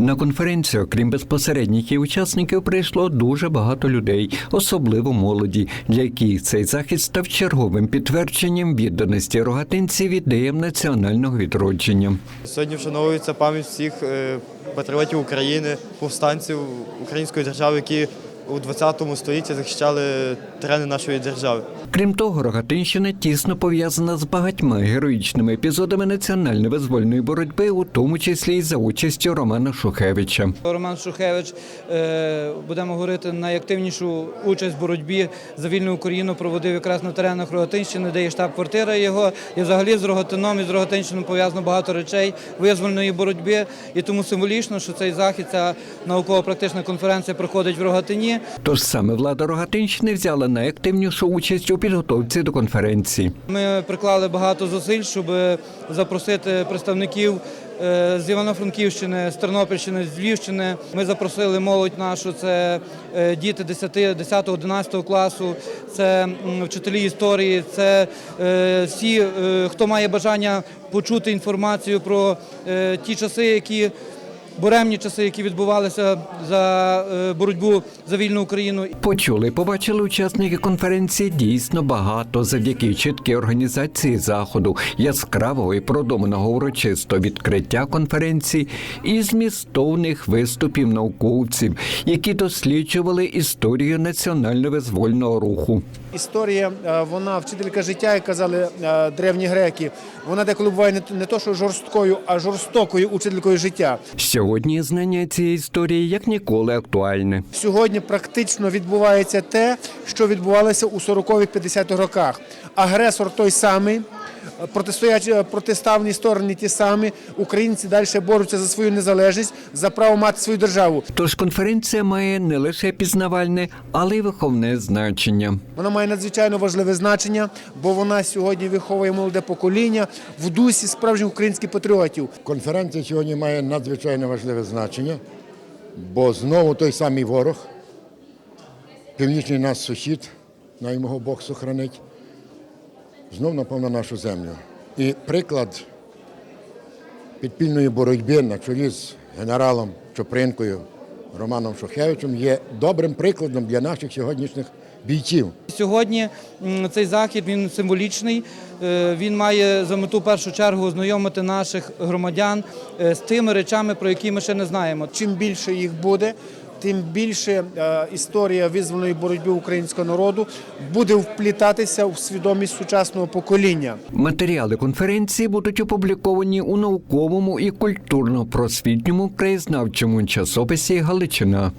На конференцію, крім безпосередніх і учасників, прийшло дуже багато людей, особливо молоді, для яких цей захід став черговим підтвердженням відданості рогатинців ідеям національного відродження. Сьогодні вшановується пам'ять всіх е, патріотів України, повстанців української держави, які у 20 столітті захищали терени нашої держави. Крім того, Рогатинщина тісно пов'язана з багатьма героїчними епізодами національно-визвольної боротьби, у тому числі і за участю Романа Шухевича. Роман Шухевич, е, будемо говорити, найактивнішу участь в боротьбі за вільну Україну проводив якраз на теренах Рогатинщини, де є штаб-квартира його. І взагалі з Рогатином і з Рогатинщиною пов'язано багато речей визвольної боротьби. І тому символічно, що цей захід, ця науково-практична конференція проходить в Рогатині. Тож саме влада Рогатинщини взяла найактивнішу участь у підготовці до конференції. Ми приклали багато зусиль, щоб запросити представників е, з Івано-Франківщини, з Тернопільщини, з Львівщини. Ми запросили молодь нашу, це е, діти 10, 10 11 класу, це вчителі історії, це е, всі, хто має бажання почути інформацію про ті часи, які буремні часи, які відбувалися за е, боротьбу за вільну Україну. Почули побачили учасники конференції дійсно багато завдяки чіткій організації заходу, яскравого і продуманого урочисто відкриття конференції і змістовних виступів науковців, які досліджували історію національно-визвольного руху. Історія, е, вона вчителька життя, як казали е, древні греки. Вона деколи буває не, не то, що жорсткою, а жорстокою учителькою життя. Сьогодні знання цієї історії як ніколи актуальне. Сьогодні практично відбувається те, що відбувалося у 40-х 50-х роках. Агресор той самий. Протистоячі протиставні сторони ті самі, українці далі борються за свою незалежність, за право мати свою державу. Тож конференція має не лише пізнавальне, але й виховне значення. Вона має надзвичайно важливе значення, бо вона сьогодні виховує молоде покоління в дусі справжніх українських патріотів. Конференція сьогодні має надзвичайно важливе значення, бо знову той самий ворог, північний наш сусід, най його Бог сохранить, знов напав на нашу землю. І приклад підпільної боротьби на чолі з генералом Чопринкою Романом Шухевичем є добрим прикладом для наших сьогоднішніх бійців. Сьогодні цей захід він символічний. Е, Він має за мету в першу чергу ознайомити наших громадян е, з тими речами, про які ми ще не знаємо. Чим більше їх буде, тим більше е, історія визвольної боротьби українського народу буде вплітатися в свідомість сучасного покоління. Матеріали конференції будуть опубліковані у науковому і культурно-просвітньому краєзнавчому часописі Галичина.